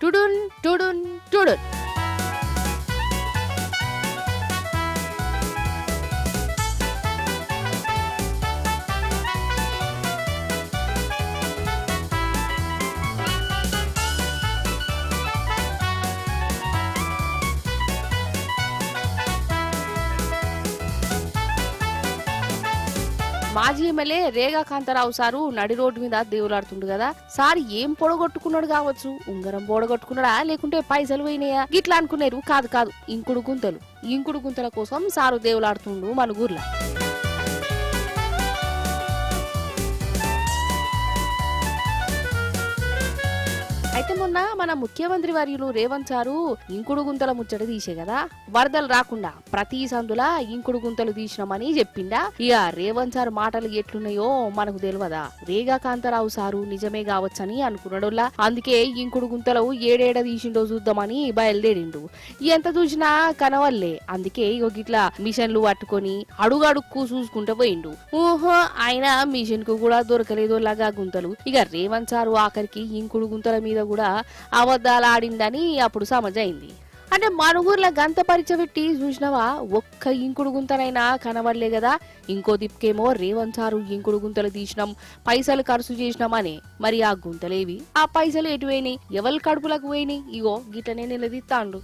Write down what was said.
টুডুন টুডুন টুডুন మాజీ ఎమ్మెల్యే రేగా కాంతారావు సారు నడి రోడ్డు మీద దేవులాడుతుండు కదా. సార్ ఏం పొడగొట్టుకున్నాడు కావచ్చు? ఉంగరం పొడగొట్టుకున్నాడా? లేకుంటే పైసలు పోయినాయా? గిట్లా అనుకున్నారు కాదు కాదు ఇంకుడు గుంతలు. ఇంకుడు గుంతల కోసం సారు దేవులాడుతుండు మన ఊర్లో అయితే మొన్న మన ముఖ్యమంత్రి వర్యులు రేవంత్ సారు ఇంకుడు గుంతల ముచ్చట తీసే కదా? వరదలు రాకుండా ప్రతి సందులా ఇంకుడు గుంతలు తీసినామని చెప్పిండా? ఇక రేవంత్ సార్ మాటలు ఎట్లున్నాయో మనకు తెలియదా రేగా కాంతారావు సారు నిజమే కావచ్చని అనుకున్నాడులా అందుకే ఇంకుడు గుంతలు ఏడేడ తీసిండో చూద్దామని బయలుదేరిండు. ఎంత చూసినా కనవల్లే. అందుకే ఇగో గిట్లా మిషన్లు పట్టుకొని అడుగడుక్కు చూసుకుంటూ పోయిండు. ఊహో ఆయన మిషన్కు కూడా దొరకలేదు లాగా గుంతలు. ఇక రేవంత్ సారు ఆఖరికి ఇంకుడు గుంతల మీద కూడా అబద్ధాలు ఆడిందని అప్పుడు సమజైంది అంటే మనుగుర్ల గంత పరిచయ పెట్టి చూసినవా? ఒక్క ఇంకుడు గుంతనైనా కనబడలే కదా. ఇంకో దిప్పుకేమో రేవంత్ సారు ఇంకుడు గుంతలు తీసినాం పైసలు ఖర్చు చేసినామని మరి ఆ గుంతలేవి? ఆ పైసలు ఎటు పోయినాయి? ఎవరి కడుపులకు పోయినాయి? ఇగో గిట్లనే నిలదీస్తాండు